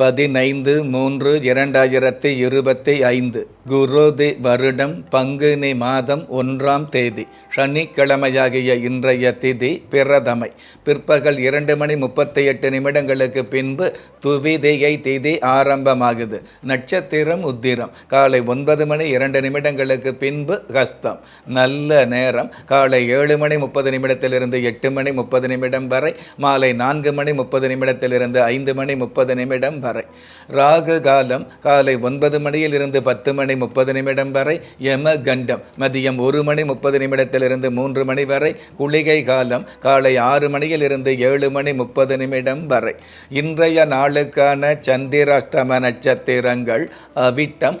பதினைந்து மூன்று இரண்டாயிரத்தி இருபத்தி ஐந்து குரோதி வருடம் பங்குனி மாதம் ஒன்றாம் தேதி சனிக்கிழமையாகிய இன்றைய திதி பிரதமை. பிற்பகல் இரண்டு மணி முப்பத்தி எட்டு நிமிடங்களுக்கு பின்பு துவிதியை திதி ஆரம்பமாகுது. நட்சத்திரம் உத்திரம். காலை ஒன்பது மணி இரண்டு நிமிடங்களுக்கு பின்பு ஹஸ்தம். நல்ல நேரம். காலை ஏழு மணி முப்பது நிமிடத்திலிருந்து எட்டு மணி முப்பது நிமிடம் வரை மாலை நான்கு மணி முப்பது நிமிடத்திலிருந்து ஐந்து மணி முப்பது நிமிடம் வரை ராகு காலம் காலை ஒன்பது மணியிலிருந்து பத்து மணி முப்பது நிமிடம் வரை யம கண்டம் மதியம் ஒரு மணி முப்பது நிமிடத்திலிருந்து மூன்று மணி வரை குளிகை காலம் காலை ஆறு மணியில் இருந்து ஏழு மணி முப்பது நிமிடம் வரை. இன்றைய நாளுக்கான சந்திராஷ்டம நட்சத்திரங்கள் அவிட்டம்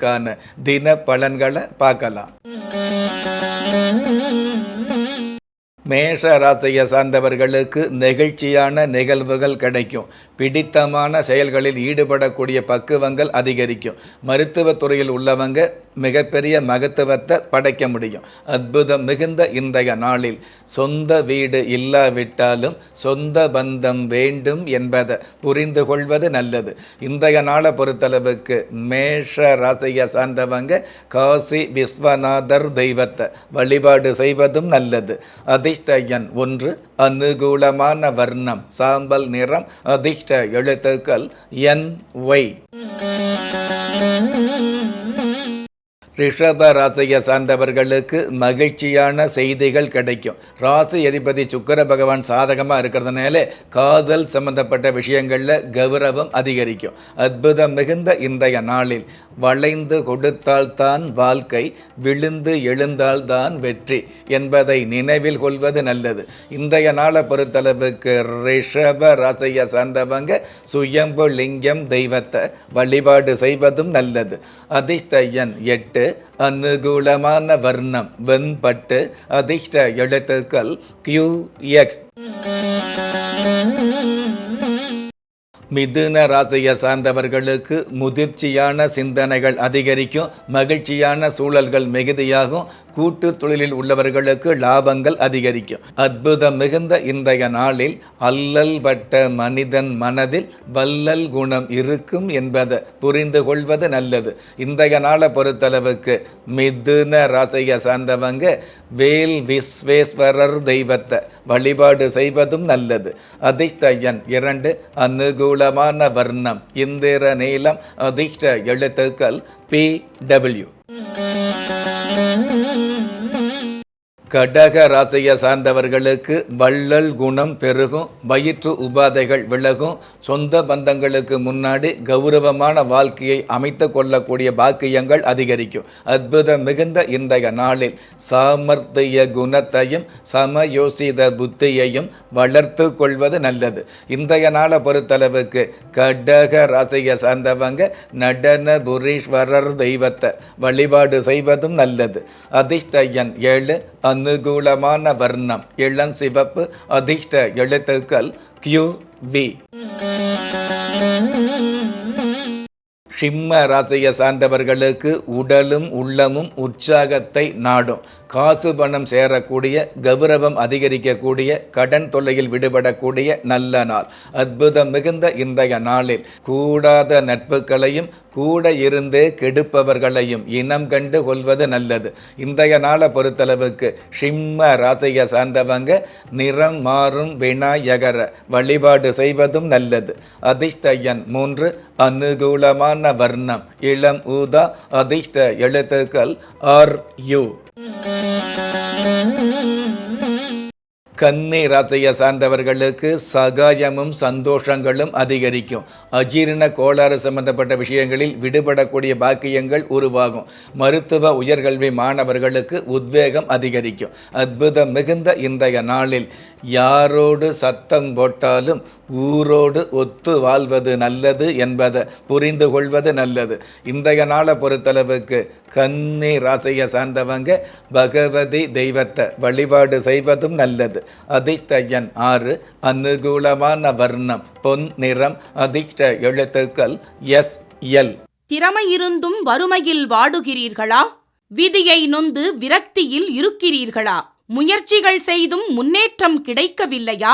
ராசிகளுக்கான தின பலன்களை பார்க்கலாம். மேஷ ராசியை சார்ந்தவர்களுக்கு நெகிழ்ச்சியான நிகழ்வுகள் கிடைக்கும். பிடித்தமான செயல்களில் ஈடுபடக்கூடிய பக்குவங்கள் அதிகரிக்கும். மருத்துவத்துறையில் உள்ளவங்க மிகப்பெரிய மகத்துவத்தை படைக்க முடியும். அற்புதம் மிகுந்த இன்றைய நாளில் சொந்த வீடு இல்லாவிட்டாலும் சொந்த பந்தம் வேண்டும் என்பதை புரிந்து கொள்வது நல்லது. இன்றைய நாளை பொறுத்தளவுக்கு மேஷ ராசியை சார்ந்தவங்க காசி விஸ்வநாதர் தெய்வத்தை வழிபாடு செய்வதும் நல்லது. அதிர்ஷ்ட எண் ஒன்று அனுகூலமான வர்ணம் சாம்பல் நிறம் அதிர்ஷ்ட எழுத்துக்கள் என் ஒய். ரிஷப ராசியை சார்ந்தவர்களுக்கு மகிழ்ச்சியான செய்திகள் கிடைக்கும். ராசி அதிபதி சுக்கர பகவான் சாதகமாக இருக்கிறதுனால காதல் சம்பந்தப்பட்ட விஷயங்களில் கௌரவம் அதிகரிக்கும். அற்புதம் மிகுந்த இன்றைய நாளில் வளைந்து கொடுத்தால்தான் வாழ்க்கை விழுந்து எழுந்தால்தான் வெற்றி என்பதை நினைவில் கொள்வது நல்லது. இன்றைய நாளை பொறுத்தளவுக்கு ரிஷப ராசியை சார்ந்தவங்க சுயம்பு லிங்கம் தெய்வத்தை வழிபாடு செய்வதும் நல்லது. அதிர்ஷ்ட எண் எட்டு அனுகூலமான வர்ணம் வெண்பட்டு அதிர்ஷ்ட எழுத்துக்கள் கியூ எக்ஸ் மிதுன ராசியை சார்ந்தவர்களுக்கு முதிர்ச்சியான சிந்தனைகள் அதிகரிக்கும் மகிழ்ச்சியான சூழல்கள் மிகுதியாகும் கூட்டு தொழிலில் உள்ளவர்களுக்கு லாபங்கள் அதிகரிக்கும். அற்புதம் மிகுந்த இன்றைய நாளில் அல்லல் பட்ட மனிதன் மனதில் வல்லல் குணம் இருக்கும் என்பதை புரிந்து கொள்வது நல்லது. இன்றைய நாளை பொறுத்தளவுக்கு மிதுன ராசியை சார்ந்தவங்க வேல் விஸ்வேஸ்வரர் தெய்வத்தை வழிபாடு செய்வதும் நல்லது. அதிர்ஷ்ட எண் இரண்டு அனுகூலமான வர்ணம் இந்திர நீளம் அதிர்ஷ்ட எழுத்துக்கள் பி டபிள்யூ. Mm-hmm. கடக ராசியை சார்ந்தவர்களுக்கு வள்ளல் குணம் பெருகும் வயிற்று உபாதைகள் விலகும் சொந்த பந்தங்களுக்கு முன்னாடி கௌரவமான வாழ்க்கையை அமைத்து கொள்ளக்கூடிய பாக்கியங்கள் அதிகரிக்கும். அற்புதம் மிகுந்த இன்றைய நாளில் சாமர்த்திய குணத்தையும் சமயோசித புத்தியையும் வளர்த்து கொள்வது நல்லது. இன்றைய நாளை பொறுத்தளவுக்கு கடக ராசியை சார்ந்தவங்க நடன புரீஸ்வரர் தெய்வத்தை வழிபாடு செய்வதும் நல்லது. அதிர்ஷ்ட எண் ஏழு அனுகூலமான வர்ணம். இளம் சிவப்பு அதிர்ஷ்ட எழுத்துக்கள் கியூ வி சிம்ம ராசியை சார்ந்தவர்களுக்கு உடலும் உள்ளமும் உற்சாகத்தை நாடும். காசு பணம் சேரக்கூடிய கௌரவம் அதிகரிக்கக்கூடிய கடன் தொல்லையில் விடுபடக்கூடிய நல்ல நாள். அற்புதம் மிகுந்த இன்றைய நாளில் கூடாத நட்புகளையும் கூட இருந்தே கெடுப்பவர்களையும் இனம் கண்டு கொள்வது நல்லது. இன்றைய நாளை பொறுத்தளவுக்கு சிம்ம ராசியை சார்ந்தவங்க நிறம் மாறும் விநாயகர வழிபாடு செய்வதும் நல்லது. அதிர்ஷ்ட எண் மூன்று அனுகூலமான வர்ணம். இளம் ஊதா அதிர்ஷ்ட எழுத்துக்கள் ஆர் யு. கன்னி ராசியை சார்ந்தவர்களுக்கு சகாயமும் சந்தோஷங்களும் அதிகரிக்கும். அஜீரண கோளாறு சம்பந்தப்பட்ட விஷயங்களில் விடுபடக்கூடிய பாக்கியங்கள் உருவாகும். மருத்துவ உயர்கல்வி மாணவர்களுக்கு உத்வேகம் அதிகரிக்கும். அற்புதம் மிகுந்த இன்றைய நாளில் யாரோடு சத்தம் போட்டாலும் ஊரோடு ஒத்து வாழ்வது நல்லது என்பதை புரிந்து கொள்வது நல்லது. இன்றைய நாளை பொறுத்தளவுக்கு கன்னி ராசியை சார்ந்தவங்க பகவதி தெய்வத்தை வழிபாடு செய்வதும் நல்லது. அதிஷ்டயன் ஆறு அனுகூலமான வர்ணம் பொன் நிறம் அதிர்ஷ்ட எழுத்துக்கள் எஸ் எல். திறமை இருந்தும் வறுமையில் வாடுகிறீர்களா? விதியை நொந்து விரக்தியில் இருக்கிறீர்களா? முயற்சிகள் செய்தும் முன்னேற்றம் கிடைக்கவில்லையா?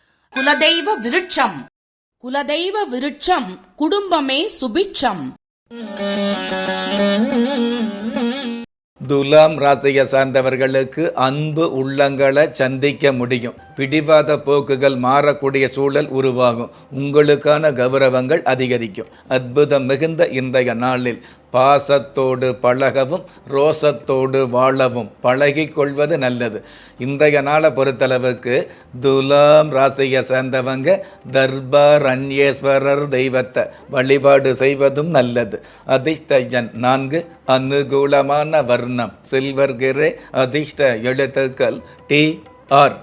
குலதெய்வ விருட்சம். குலதெய்வ விருட்சம் குடும்பமே சுபிட்சம். துலாம் ராசியை சார்ந்தவர்களுக்கு அன்பு உள்ளங்களை சந்திக்க முடியும். பிடிவாத போக்குகள் மாறக்கூடிய சூழல் உருவாகும். உங்களுக்கான கௌரவங்கள் அதிகரிக்கும். அற்புதம் மிகுந்த இன்றைய நாளில் பாசத்தோடு பழகவும் ரோசத்தோடு வாழவும். பழகி கொள்வது நல்லது. இன்றைய நாளை பொறுத்தளவுக்கு துலாம் ராசியை சேர்ந்தவங்க தர்பார் அந்யேஸ்வரர் தெய்வத்தை வழிபாடு செய்வதும் நல்லது. அதிர்ஷ்டஜன் நான்கு அனுகூலமான வர்ணம். சில்வர் கிரே அதிர்ஷ்ட எழுத்துக்கள் டி ஆர்.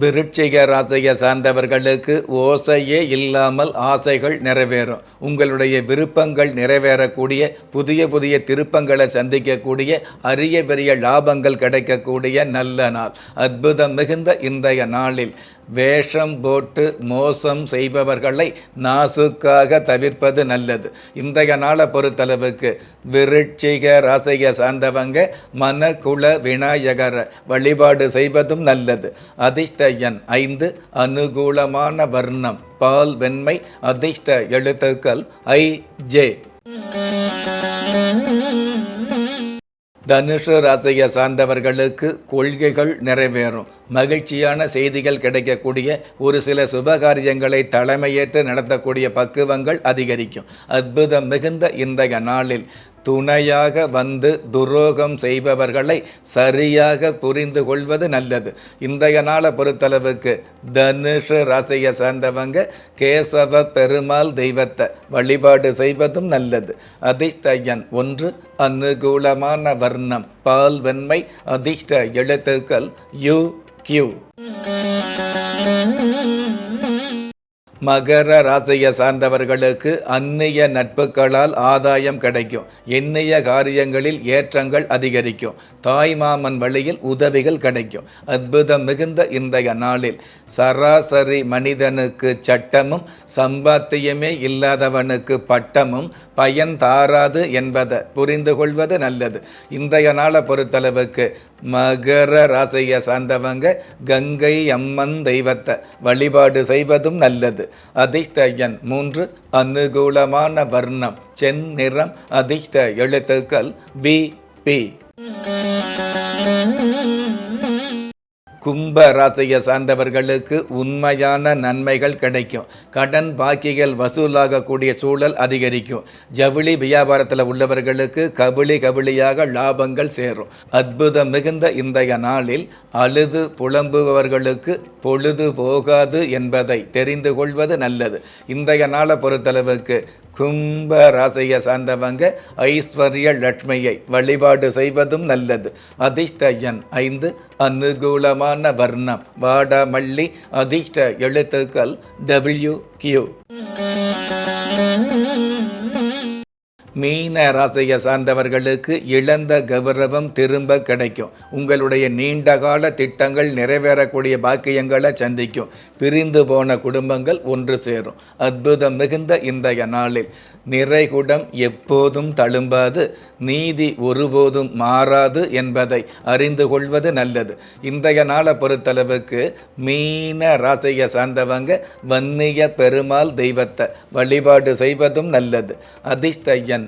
விருட்சிக ராசியை சார்ந்தவர்களுக்கு ஓசையே இல்லாமல் ஆசைகள் நிறைவேறும். உங்களுடைய விருப்பங்கள் நிறைவேறக்கூடிய புதிய புதிய திருப்பங்களை சந்திக்கக்கூடிய அரிய பெரிய லாபங்கள் கிடைக்கக்கூடிய நல்ல நாள். அற்புதம் மிகுந்த இன்றைய நாளில். வேஷம் போட்டு மோசம் செய்பவர்களை நாசுக்காக தவிர்ப்பது நல்லது. இன்றைய நாளை பொறுத்தளவுக்கு விருட்சிக ராசிக சார்ந்தவங்க மனகுல விநாயகர வழிபாடு செய்வதும் நல்லது. அதிர்ஷ்ட எண் ஐந்து அனுகூலமான வர்ணம் பால் வெண்மை அதிர்ஷ்ட எழுத்துக்கள் ஐ ஜே. தனுஷு ராசியை சார்ந்தவர்களுக்கு கொள்கைகள் நிறைவேறும். மகிழ்ச்சியான செய்திகள் கிடைக்கக்கூடிய ஒரு சில சுபகாரியங்களை தலைமையேற்று நடத்தக்கூடிய பக்குவங்கள் அதிகரிக்கும். அற்புதம் மிகுந்த இன்றைய நாளில் துணையாக வந்து துரோகம் செய்பவர்களை சரியாக புரிந்து கொள்வது நல்லது. இன்றைய நாளை பொறுத்தளவுக்கு தனுஷ ராசியை சார்ந்தவங்க கேசவ பெருமாள் தெய்வத்தை வழிபாடு செய்வதும் நல்லது. அதிர்ஷ்டயன் ஒன்று அனுகூலமான வர்ணம் பால் வெண்மை அதிர்ஷ்ட எழுத்துக்கள் யு கியூ. மகர ராசியை சார்ந்தவர்களுக்கு அந்நிய நட்புகளால் ஆதாயம் கிடைக்கும். எண்ணிய காரியங்களில் ஏற்றங்கள் அதிகரிக்கும். தாய்மாமன் வழியில் உதவிகள் கிடைக்கும். அற்புதம் மிகுந்த இன்றைய நாளில் சராசரி மனிதனுக்கு சட்டமும் சம்பாத்தியமே இல்லாதவனுக்கு பட்டமும் பயன் தாராது என்பதை புரிந்து கொள்வது நல்லது. இன்றைய நாளை பொறுத்தளவுக்கு மகர ராசியை சார்ந்தவங்க கங்கை அம்மன் தெய்வத்தை வழிபாடு செய்வதும் நல்லது. அதிர்ஷ்ட எண் மூன்று அனுகூலமான வர்ணம் செந்நிறம் அதிர்ஷ்ட எழுத்துக்கள் பி பி. கும்ப ராசியை சார்ந்தவர்களுக்கு உண்மையான நன்மைகள் கிடைக்கும். கடன் பாக்கிகள் வசூலாகக்கூடிய சூழல் அதிகரிக்கும். ஜவுளி வியாபாரத்தில் உள்ளவர்களுக்கு கவிழி கவிழியாக லாபங்கள் சேரும். அற்புதம் மிகுந்த இன்றைய நாளில் அழுது புலம்புபவர்களுக்கு பொழுது போகாது என்பதை தெரிந்து கொள்வது நல்லது. இன்றைய நாளை பொறுத்தளவுக்கு கும்ப ராசியை சார்ந்தவங்க ஐஸ்வர்ய லட்சுமியை வழிபாடு செய்வதும் நல்லது. அதிர்ஷ்ட எண் ஐந்து அனுகூலமான வர்ணம். வாடமல்லி அதிர்ஷ்ட எழுத்துக்கள் டபிள்யூ கியூ மீன ராசியை சார்ந்தவர்களுக்கு இழந்த கௌரவம் திரும்ப கிடைக்கும். உங்களுடைய நீண்டகால திட்டங்கள் நிறைவேறக்கூடிய பாக்கியங்களை சந்திக்கும். பிரிந்து போன குடும்பங்கள் ஒன்று சேரும். அற்புதம் மிகுந்த இன்றைய நாளில் நிறைகுடம் எப்போதும் தழும்பாது நீதி ஒருபோதும் மாறாது என்பதை அறிந்து கொள்வது நல்லது. இன்றைய நாளை பொறுத்தளவுக்கு மீன ராசியை சார்ந்தவங்க வன்னிய பெருமாள் தெய்வத்தை வழிபாடு செய்வதும் நல்லது. அதிர்ஷ்ட எண்